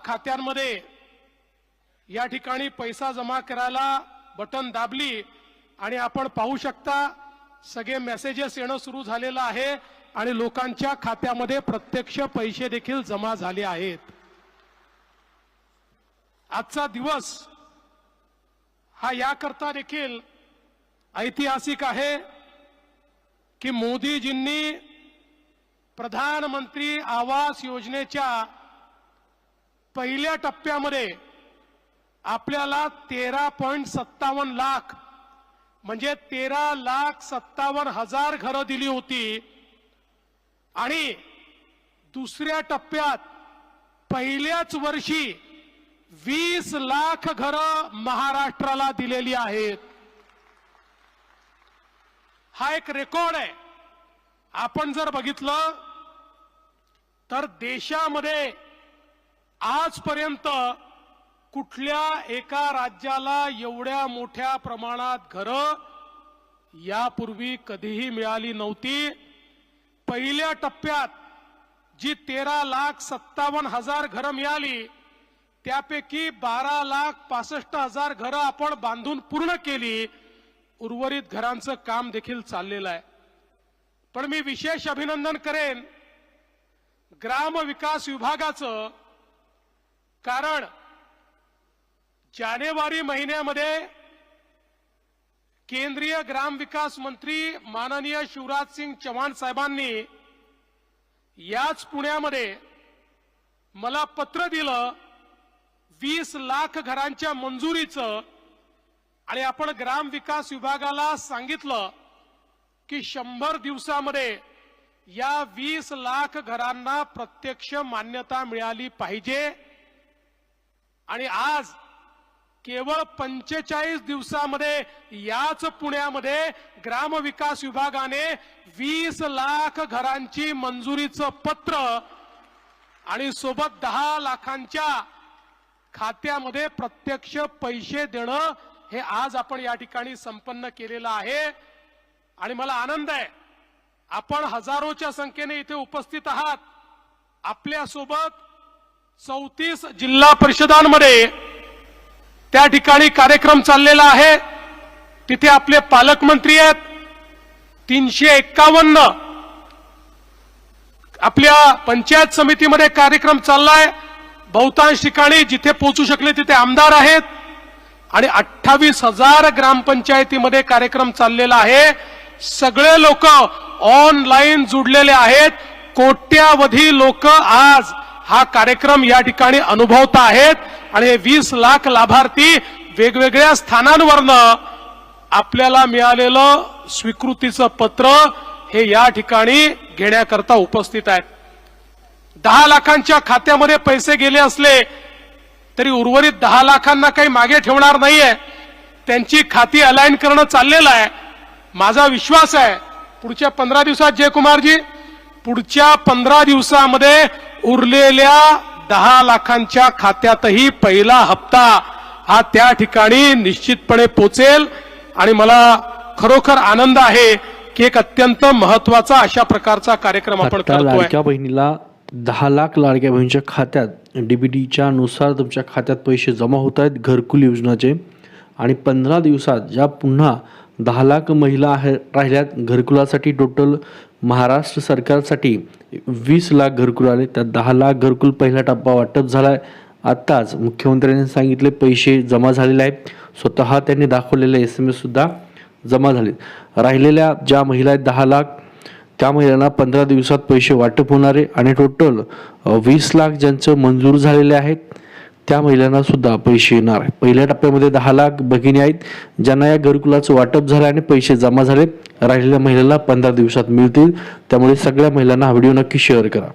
खात्यांमध्ये या ठिकाणी पैसा जमा करायला बटन दाबली आणि आपण पाहू शकता सगळे मेसेजेस येणं सुरू झालेलं आहे आणि लोकांच्या खात्यामध्ये प्रत्यक्ष पैसे देखील जमा झाले आहेत. आजचा दिवस हा याकरता देखील ऐतिहासिक आहे की मोदीजींनी प्रधानमंत्री आवास योजनेच्या पहिल्या टप्प्यामध्ये आपल्याला तेरा पॉईंट सत्तावन्न लाख म्हणजे तेरा लाख सत्तावन्न हजार घरं दिली होती. आणि दुसऱ्या टप्प्यात पहिल्याच वर्षी वीस लाख घरं महाराष्ट्राला दिलेली आहेत. हा एक रेकॉर्ड आहे. आपण जर बघितलं तर देशामध्ये आजपर्यंत कुठल्या एका राज्याला एवढ्या मोठ्या प्रमाणात घरं यापूर्वी कधीही मिळाली नव्हती. पहिल्या टप्प्यात जी तेरा लाख सत्तावन्न हजार घरं मिळाली त्यापैकी बारा लाख पासष्ट हजार घरं आपण बांधून पूर्ण केली. उर्वरित घरांचं काम देखील चाललेलं आहे. पण मी विशेष अभिनंदन करेन. ग्राम विकास विभागाचं कारण जानेवारी महिन्यामध्ये केंद्रीय ग्राम विकास मंत्री माननीय शिवराज सिंग चव्हाण साहेबांनी याच पुण्यामध्ये मला पत्र दिलं वीस लाख घरांच्या मंजुरीचं. आणि आपण ग्राम विकास विभागाला सांगितलं की शंभर दिवसामध्ये या वीस लाख घरांना प्रत्यक्ष मान्यता मिळाली पाहिजे. आणि आज केवळ पंचेचाळीस दिवसामध्ये याच पुण्यामध्ये ग्रामविकास विभागाने वीस लाख घरांची मंजुरीचं पत्र आणि सोबत दहा लाखांच्या खात्यामध्ये प्रत्यक्ष पैसे देणं हे आज आपण या ठिकाणी संपन्न केलेलं आहे. आणि मला आनंद आहे. आपण हजारोच्या संख्येने इथे उपस्थित आहात. आपल्यासोबत चौतीस जिल्हा परिषदांमध्ये त्या ठिकाणी कार्यक्रम चाललेला आहे. तिथे आपले पालकमंत्री आहेत. तीनशे एक्कावन्न आपल्या पंचायत समितीमध्ये कार्यक्रम चाललाय. बहुतांश ठिकाणी जिथे पोहोचू शकले तिथे आमदार आहेत. आणि अठ्ठावीस हजार ग्रामपंचायतीमध्ये कार्यक्रम चाललेला आहे. सगळे लोक ऑनलाईन जुडलेले आहेत. कोट्यावधी लोक आज हा कार्यक्रम या ठिकाणी अनुभवत आहेत. आणि हे वीस लाख लाभार्थी वेगवेगळ्या स्थानांवरनं आपल्याला मिळालेलं स्वीकृतीचं पत्र हे या ठिकाणी घेण्याकरता उपस्थित आहेत. दहा लाखांच्या खात्यामध्ये पैसे गेले असले तरी उर्वरित दहा लाखांना काही मागे ठेवणार नाहीये. त्यांची खाती अलाइन करणं चाललेलं आहे. माझा विश्वास आहे पुढच्या पंधरा दिवसात जयकुमारजी पुढच्या पंधरा दिवसामध्ये उरलेल्या दहा लाखांच्या खात्यातही पहिला हप्ता हा त्या ठिकाणी निश्चितपणे पोचेल. आणि मला खरोखर आनंद आहे की एक अत्यंत महत्त्वाचा अशा प्रकारचा कार्यक्रम आपण लाडक्या बहिणीला दहा लाख लाडक्या बहिणीच्या खात्यात डीबीटीच्या नुसार तुमच्या खात्यात पैसे जमा होत आहेत घरकुल योजनाचे. आणि पंधरा दिवसात ज्या पुन्हा दहा लाख महिला आहे राहिल्यात. घरकुलासाठी टोटल महाराष्ट्र सरकारसाठी वीस लाख घरकुल आले. त्यात दहा लाख घरकुल पहिला टप्पा वाटप झाला आहे आत्ताच मुख्यमंत्र्यांनी सांगितले पैसे जमा झालेले आहेत. स्वतः त्यांनी दाखवलेले एस एम एससुद्धा जमा झाले राहिलेल्या ज्या महिला आहेत दहा लाख त्या महिलांना पंधरा दिवसात पैसे वाटप होणार आहे. आणि टोटल वीस लाख ज्यांचं मंजूर झालेले आहेत त्या महिलांना सुद्धा पैसे येणार. आहे पहिल्या टप्प्यामध्ये दहा लाख भगिनी आहेत ज्यांना या घरकुलाचं वाटप झालं आणि पैसे जमा झाले राहिलेल्या महिलांना पंधरा दिवसात मिळतील. त्यामुळे सगळ्या महिलांना हा व्हिडिओ नक्की शेअर करा.